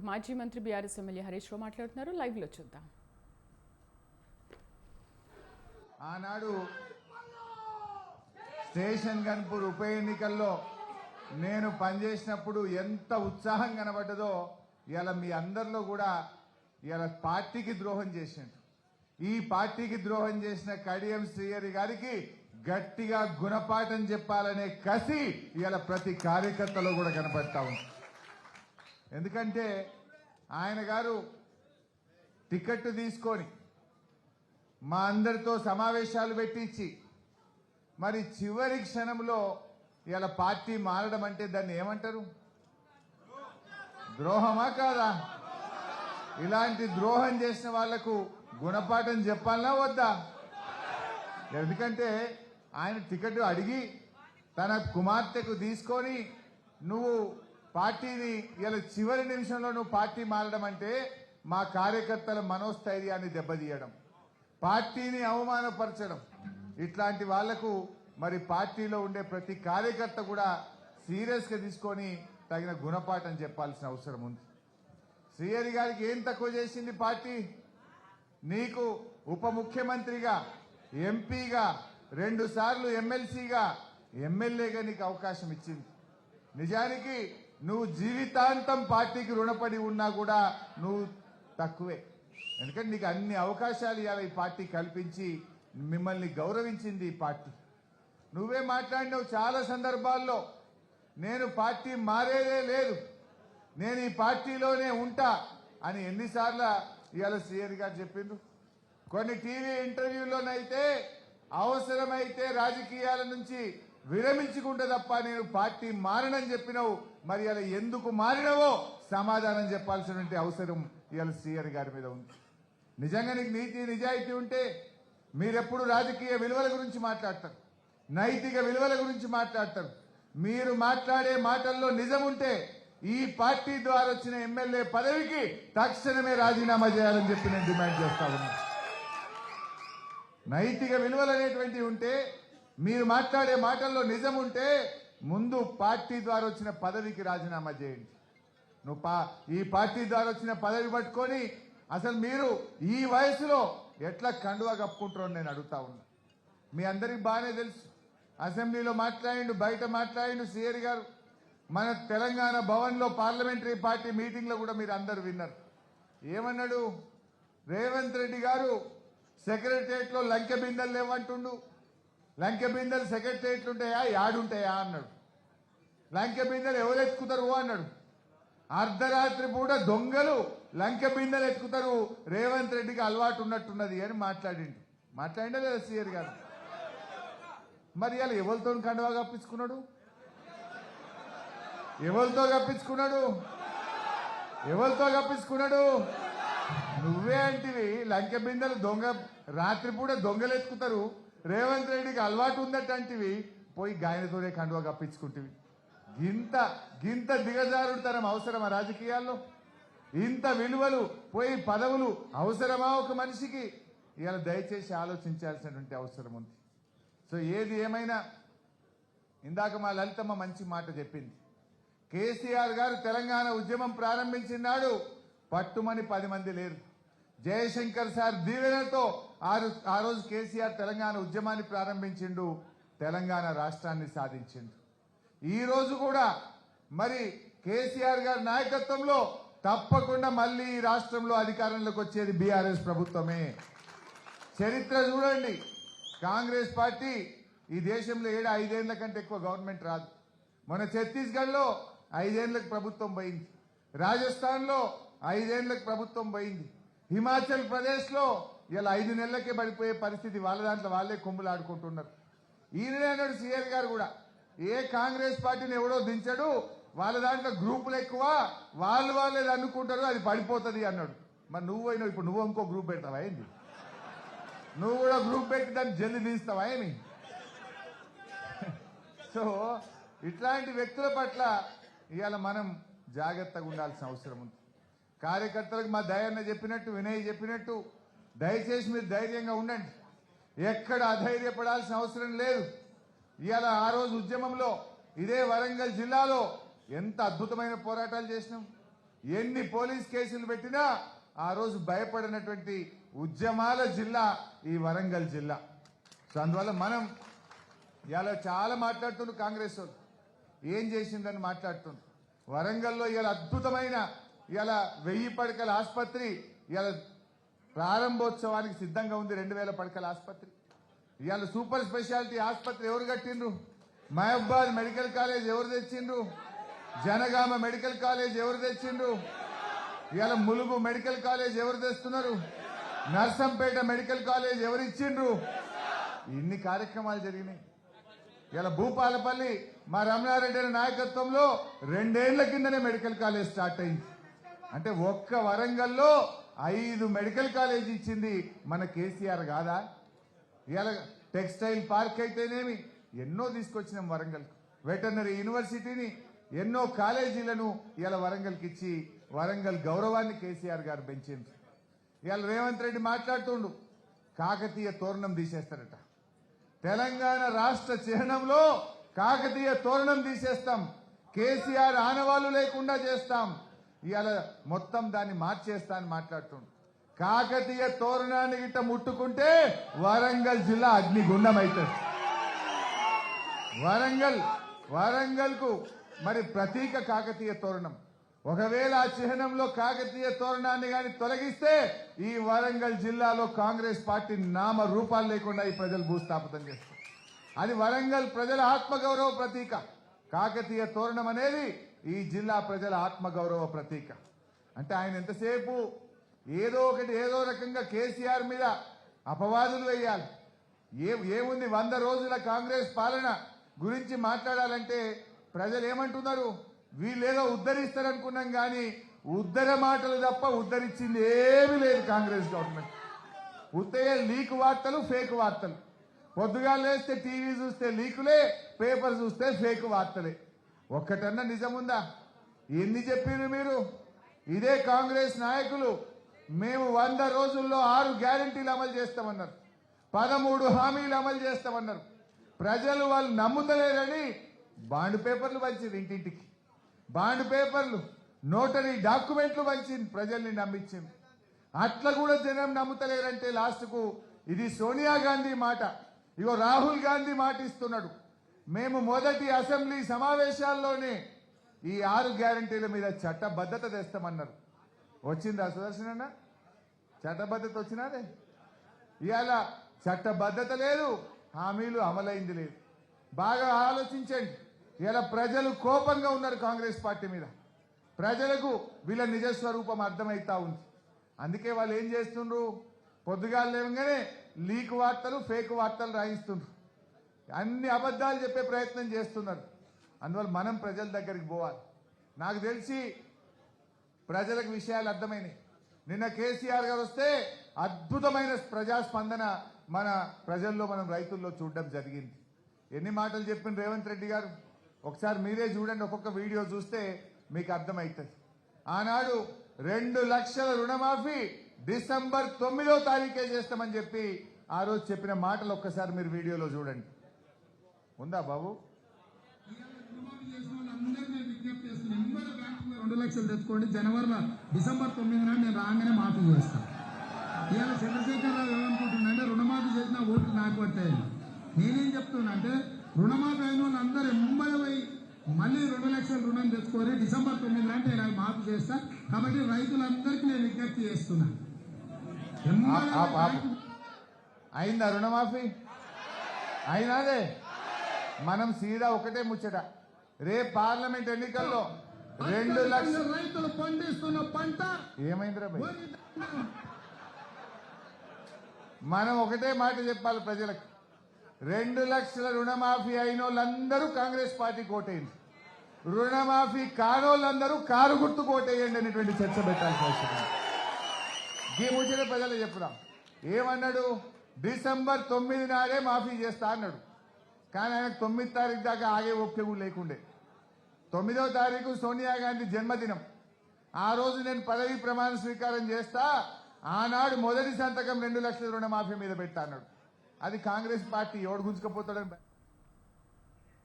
ఇక మాజీ మంత్రి బీఆర్ఎస్ ఎమ్మెల్యే హరీష్ రావు మాట్లాడుతున్నారు. లైవ్లో చూద్దాం. ఆనాడు స్టేషన్ గన్పూర్ ఉప ఎన్నికల్లో నేను పనిచేసినప్పుడు ఎంత ఉత్సాహం కనబడ్డదో ఇలా మీ అందరిలో కూడా ఇలా పార్టీకి ద్రోహం చేసినట్టు ఈ పార్టీకి ద్రోహం చేసిన కడియం శ్రీహరి గారికి గట్టిగా గుణపాఠం చెప్పాలనే కసి ఇలా ప్రతి కార్యకర్తలో కూడా కనపడతా ఉంది. ఎందుకంటే ఆయన గారు టికెట్ తీసుకొని మా అందరితో సమావేశాలు పెట్టించి మరి చివరి క్షణంలో ఇలా పార్టీ మారడం అంటే దాన్ని ఏమంటారు? ద్రోహమా కాదా? ఇలాంటి ద్రోహం చేసిన వాళ్ళకు గుణపాఠం చెప్పాలనా వద్దా? ఎందుకంటే ఆయన టికెట్ అడిగి తన కుమార్తెకు తీసుకొని నువ్వు పార్టీని ఇలా చివరి నిమిషంలో నువ్వు పార్టీ మారడం అంటే మా కార్యకర్తల మనోస్థైర్యాన్ని దెబ్బతీయడం పార్టీని అవమానపరచడం. ఇట్లాంటి వాళ్ళకు మరి పార్టీలో ఉండే ప్రతి కార్యకర్త కూడా సీరియస్గా తీసుకొని తగిన గుణపాఠం చెప్పాల్సిన అవసరం ఉంది. శ్రీహరి గారికి ఏం తక్కువ చేసింది పార్టీ? నీకు ఉప ముఖ్యమంత్రిగా ఎంపీగా రెండు సార్లు ఎమ్మెల్సీగా ఎమ్మెల్యేగా నీకు అవకాశం ఇచ్చింది. నిజానికి నువ్వు జీవితాంతం పార్టీకి రుణపడి ఉన్నా కూడా నువ్వు తక్కువే. ఎందుకంటే నీకు అన్ని అవకాశాలు ఇవాళ ఈ పార్టీ కల్పించి మిమ్మల్ని గౌరవించింది ఈ పార్టీ. నువ్వే మాట్లాడినావు చాలా సందర్భాల్లో నేను పార్టీ మారేదే లేదు నేను ఈ పార్టీలోనే ఉంటా అని ఎన్నిసార్లు ఇవాళ సీఎన్ గారు చెప్పిండ్రు. కొన్ని టీవీ ఇంటర్వ్యూలోనైతే అవసరమైతే రాజకీయాల నుంచి విరమించుకుంటే తప్ప నేను పార్టీ మారనని చెప్పినావు. మరి అలా ఎందుకు మారినవో సమాధానం చెప్పాల్సినటువంటి అవసరం ఇవాళ సీఆర్ గారి మీద ఉంది. నిజంగా నీకు నీతి నిజాయితీ ఉంటే మీరెప్పుడు రాజకీయ విలువల గురించి మాట్లాడతారు. నైతిక విలువల గురించి మాట్లాడతారు. మీరు మాట్లాడే మాటల్లో నిజం ఉంటే ఈ పార్టీ ద్వారా వచ్చిన ఎమ్మెల్యే పదవికి తక్షణమే రాజీనామా చేయాలని చెప్పి నేను డిమాండ్ చేస్తా ఉన్నా నైతిక విలువలు అనేటువంటివి ఉంటే మీరు మాట్లాడే మాటల్లో నిజం ఉంటే ముందు పార్టీ ద్వారా వచ్చిన పదవికి రాజీనామా చేయండి. నువ్వు పా ఈ పార్టీ ద్వారా వచ్చిన పదవి పట్టుకొని అసలు మీరు ఈ వయసులో ఎట్లా కండువా కప్పుకుంటారో నేను అడుగుతా ఉన్నా. మీ అందరికి బాగానే తెలుసు. అసెంబ్లీలో మాట్లాడిండు బయట మాట్లాడిండు సిఆర్ గారు. మన తెలంగాణ భవన్లో పార్లమెంటరీ పార్టీ మీటింగ్లో కూడా మీరు అందరు విన్నారు. ఏమన్నాడు? రేవంత్ రెడ్డి గారు సెక్రటరియట్లో లంకె బిందెలు లేవంటుండు. లంకె బిందెలు సెక్రటరియట్ ఉంటాయా యాడుంటాయా? అన్నాడు. లంకె బిందెలు ఎవరు ఎత్తుకుతారు? అన్నాడు. అర్ధరాత్రి పూట దొంగలు లంకె బిందెలు ఎత్తుకుతారు. రేవంత్ రెడ్డికి అలవాటు ఉన్నట్టున్నది అని మాట్లాడిండు. మాట్లాడిండే లేదా సీఆర్ గారు? మరి ఇలా ఎవరితో కండవా కప్పించుకున్నాడు? ఎవరితో కప్పించుకున్నాడు? ఎవరితో కప్పించుకున్నాడు? నువ్వే అంటివి. లంకె బిందెలు దొంగ రాత్రిపూట దొంగలు ఎత్తుకుతారు. రేవంత్ రెడ్డికి అలవాటు ఉందట పోయి గాయనతోనే కండువా కప్పించుకుంటివి. గింత గింత దిగజారుడుతనం అవసరమా రాజకీయాల్లో? ఇంత విలువలు పోయి పదవులు అవసరమా ఒక మనిషికి? ఇవాళ దయచేసి ఆలోచించాల్సినటువంటి అవసరం ఉంది. సో ఏది ఏమైనా ఇందాక మా లలితమ్మ మంచి మాట చెప్పింది. కేసీఆర్ గారు తెలంగాణ ఉద్యమం ప్రారంభించినాడు పట్టుమని పది మంది లేరు. జయశంకర్ సార్ దీవెనతో ఆ ఆ రోజు కేసీఆర్ తెలంగాణ ఉద్యమాన్ని ప్రారంభించిండు తెలంగాణ రాష్ట్రాన్ని సాధించిండు. ఈ రోజు కూడా మరి కేసీఆర్ గారి నాయకత్వంలో తప్పకుండా మళ్ళీ ఈ రాష్ట్రంలో అధికారంలోకి వచ్చేది బీఆర్ఎస్ ప్రభుత్వమే. చరిత్ర చూడండి. కాంగ్రెస్ పార్టీ ఈ దేశంలో ఏడు ఐదేళ్ళ కంటే ఎక్కువ గవర్నమెంట్ రాదు. మన ఛత్తీస్గఢ్లో ఐదేళ్ళకు ప్రభుత్వం పోయింది. రాజస్థాన్లో ఐదేళ్ళకు ప్రభుత్వం పోయింది. హిమాచల్ ప్రదేశ్లో ఇలా ఐదు నెలలకే పడిపోయే పరిస్థితి వాళ్ళ దాంట్లో వాళ్ళే కొమ్ములాడుకుంటున్నారు. ఈయననే అన్నాడు సీఎల్ గారు కూడా ఏ కాంగ్రెస్ పార్టీని ఎవడో దించడు వాళ్ళ దాంట్లో గ్రూపులు ఎక్కువ వాళ్ళు వాళ్ళే అనుకుంటారు అది పడిపోతుంది అన్నాడు. మరి నువ్వు అయినా ఇప్పుడు నువ్వు ఇంకో గ్రూప్ పెడతావా ఏంది? నువ్వు కూడా గ్రూప్ పెట్టి దాన్ని జల్ది తీస్తావా ఏమి సో ఇట్లాంటి వ్యక్తుల పట్ల ఇవాళ మనం జాగ్రత్తగా ఉండాల్సిన అవసరం ఉంది. కార్యకర్తలకు మా దయన్న చెప్పినట్టు వినయ్ చెప్పినట్టు దయచేసి మీరు ధైర్యంగా ఉండండి. ఎక్కడ అధైర్యపడాల్సిన అవసరం లేదు. ఇవాళ ఆ రోజు ఉద్యమంలో ఇదే వరంగల్ జిల్లాలో ఎంత అద్భుతమైన పోరాటాలు చేసినాం. ఎన్ని పోలీస్ కేసులు పెట్టినా ఆ రోజు భయపడినటువంటి ఉద్యమాల జిల్లా ఈ వరంగల్ జిల్లా. సో అందువల్ల మనం ఇలా చాలా మాట్లాడుతుండ్రు కాంగ్రెస్ వాళ్ళు. ఏం చేసిందని మాట్లాడుతుండ్రు. వరంగల్లో ఇలా అద్భుతమైన ఇలా వెయ్యి పడకల ఆసుపత్రి ఇలా ప్రారంభోత్సవానికి సిద్ధంగా ఉంది రెండు వేల పడకల ఆసుపత్రి. ఇవాళ సూపర్ స్పెషాలిటీ ఆసుపత్రి ఎవరు కట్టిండ్రు? మహబాద్ మెడికల్ కాలేజ్ ఎవరు తెచ్చిండ్రు? జనగామ మెడికల్ కాలేజ్ ఎవరు తెచ్చిండ్రు? ఇవాళ ములుగు మెడికల్ కాలేజ్ ఎవరు తెస్తున్నారు? నర్సంపేట మెడికల్ కాలేజ్ ఎవరు ఇచ్చిండ్రు? ఇన్ని కార్యక్రమాలు జరిగినాయి. ఇలా భూపాలపల్లి మా రమణారెడ్డి నాయకత్వంలో రెండేళ్ళ కిందనే మెడికల్ కాలేజ్ స్టార్ట్ అయింది. అంటే ఒక్క వరంగల్లో ఐదు మెడికల్ కాలేజ్ ఇచ్చింది మన కేసీఆర్ కాదా ఇలా టెక్స్టైల్ పార్క్ అయితేనేమి? ఎన్నో తీసుకొచ్చినాం వరంగల్ వెటర్నరీ యూనివర్సిటీని ఎన్నో కాలేజీలను ఇలా వరంగల్కి ఇచ్చి వరంగల్ గౌరవాన్ని కేసీఆర్ గారు పెంచింది ఇవాళ రేవంత్ రెడ్డి మాట్లాడుతుండు కాకతీయ తోరణం తీసేస్తారట. తెలంగాణ రాష్ట్ర చిహ్నంలో కాకతీయ తోరణం తీసేస్తాం. కేసీఆర్ ఆనవాళ్ళు లేకుండా చేస్తాం. ఇవాళ మొత్తం దాన్ని మార్చేస్తా అని మాట్లాడుతుండు. కాకతీయ తోరణాన్ని గిట్ట ముట్టుకుంటే వరంగల్ జిల్లా అగ్నిగుండం అవుతుంది వరంగల్ వరంగల్కు మరి ప్రతీక కాకతీయ తోరణం. ఒకవేళ ఆ చిహ్నంలో కాకతీయ తోరణాన్ని గాని తొలగిస్తే ఈ వరంగల్ జిల్లాలో కాంగ్రెస్ పార్టీ నామ రూపాలు లేకుండా ఈ ప్రజలు భూస్థాపితం చేస్తారు. అది వరంగల్ ప్రజల ఆత్మగౌరవ ప్రతీక. కాకతీయ తోరణం అనేది ఈ జిల్లా ప్రజల ఆత్మగౌరవ ప్రతీక. అంటే ఆయన ఎంతసేపు ఏదో ఒకటి ఏదో రకంగా కేసీఆర్ మీద అపవాదులు వేయాలి. ఏ ఏముంది వంద రోజుల కాంగ్రెస్ పాలన గురించి మాట్లాడాలంటే ప్రజలు ఏమంటున్నారు? వీళ్ళేదో ఉద్ధరిస్తారనుకున్నాం కానీ ఉద్ధర మాటలు తప్ప ఉద్ధరించింది ఏమీ లేదు కాంగ్రెస్ గవర్నమెంట్. ఉత్తయ్య లీక్ వార్తలు ఫేక్ వార్తలు. పొద్దుగా లేస్తే టీవీ చూస్తే లీకులే పేపర్ చూస్తే ఫేక్ వార్తలే. ఒక్కటన్నా నిజముందా? ఎన్ని చెప్పిండ్రు మీరు? ఇదే కాంగ్రెస్ నాయకులు. మేము వంద రోజుల్లో ఆరు గ్యారంటీలు అమలు చేస్తామన్నారు. పదమూడు హామీలు అమలు చేస్తామన్నారు. ప్రజలు వాళ్ళు నమ్ముతలేరని బాండ్ పేపర్లు పంచింది ఇంటింటికి. బాండ్ పేపర్లు నోటరీ డాక్యుమెంట్లు పంచింది ప్రజల్ని నమ్మించింది. అట్లా కూడా జనం నమ్ముతలేరంటే లాస్ట్కు ఇది సోనియా గాంధీ మాట. ఇగో రాహుల్ గాంధీ మాట ఇస్తున్నాడు మేము మొదటి అసెంబ్లీ సమావేశాల్లోనే ఈ ఆరు గ్యారంటీల మీద చట్టబద్ధత తెస్తామన్నారు. వచ్చిందా సుదర్శన్ అన్న చట్టబద్ధత వచ్చినాదే? ఇవాళ చట్టబద్ధత లేదు హామీలు అమలైంది లేదు. బాగా ఆలోచించండి. ఇలా ప్రజలు కోపంగా ఉన్నారు కాంగ్రెస్ పార్టీ మీద. ప్రజలకు వీళ్ళ నిజస్వరూపం అర్థమైతా ఉంది. అందుకే వాళ్ళు ఏం చేస్తుండ్రు? పొద్దుగాల లేవగానే లీక్ వార్తలు ఫేక్ వార్తలు రాయిస్తుండ్రు. అన్ని అబద్ధాలు చెప్పే ప్రయత్నం చేస్తున్నారు. అందువల్ల మనం ప్రజల దగ్గరికి పోవాలి. నాకు తెలిసి ప్రజలకు విషయాలు అర్థమైనవి నిన్న కేసీఆర్ గారు వస్తే అద్భుతమైన ప్రజాస్పందన మన ప్రజల్లో మనం రైతుల్లో చూడడం జరిగింది. ఎన్ని మాటలు చెప్పిన రేవంత్ రెడ్డి గారు? ఒకసారి మీరే చూడండి ఒక్కొక్క వీడియో చూస్తే మీకు అర్థమవుతుంది ఆనాడు రెండు లక్షల రుణమాఫీ డిసెంబర్ తొమ్మిదో తారీఖే చేస్తామని చెప్పి ఆ రోజు చెప్పిన మాటలు ఒక్కసారి మీరు వీడియోలో చూడండి. ఎవ్వరు బ్యాంకులో రెండు లక్షలు తెచ్చుకోండి. జనవరిలో డిసెంబర్ తొమ్మిది నాడు నేను రాగానే మాఫీ చేస్తాను ఇవాళ చంద్రశేఖరరావు ఏమనుకుంటున్నాడంటే రుణమాఫీ చేసిన ఓట్లు నాకు పట్టాయని నేనేం చెప్తున్నా అంటే రుణమాఫీ అయిన వాళ్ళందరూ ఎంబడి పోయి మళ్ళీ రెండు లక్షల రుణం తెచ్చుకోరి డిసెంబర్ తొమ్మిది నాడు నేను మాఫీ చేస్తా. కాబట్టి రైతులందరికీ నేను విజ్ఞప్తి చేస్తున్నా. అయిందా రుణమాఫీ? అయినాదే. మనం సీదా ఒకటే ముచ్చట. రేపు పార్లమెంట్ ఎన్నికల్లో రెండు లక్షలు రైతులు పండిస్తున్న పంట ఏమైందిరా భయ్ మనం ఒకటే మాట చెప్పాలి ప్రజలకు. రెండు లక్షల రుణమాఫీ అయిన వాళ్ళందరూ కాంగ్రెస్ పార్టీ కోటేయండి. రుణమాఫీ కానోళ్ళందరూ కారు గుర్తు కోటేయండి అనేటువంటి చర్చ పెట్టాల్సిన అవసరం ఉంది. ఈ ముచ్చట ప్రజలు చెప్పుదాం. ఏమన్నాడు? డిసెంబర్ తొమ్మిది నాడే మాఫీ చేస్తా అన్నాడు. కానీ ఆయన తొమ్మిది తారీఖు దాకా ఆగే ఓపిక లేకుండే. తొమ్మిదవ తారీఖు సోనియా గాంధీ జన్మదినం. ఆ రోజు నేను పదవి ప్రమాణ స్వీకారం చేస్తా ఆనాడు మొదటి సంతకం రెండు లక్షల రుణమాఫీ మీద పెట్టా అన్నాడు. అది కాంగ్రెస్ పార్టీ ఎవడు గుంజుకపోతాడని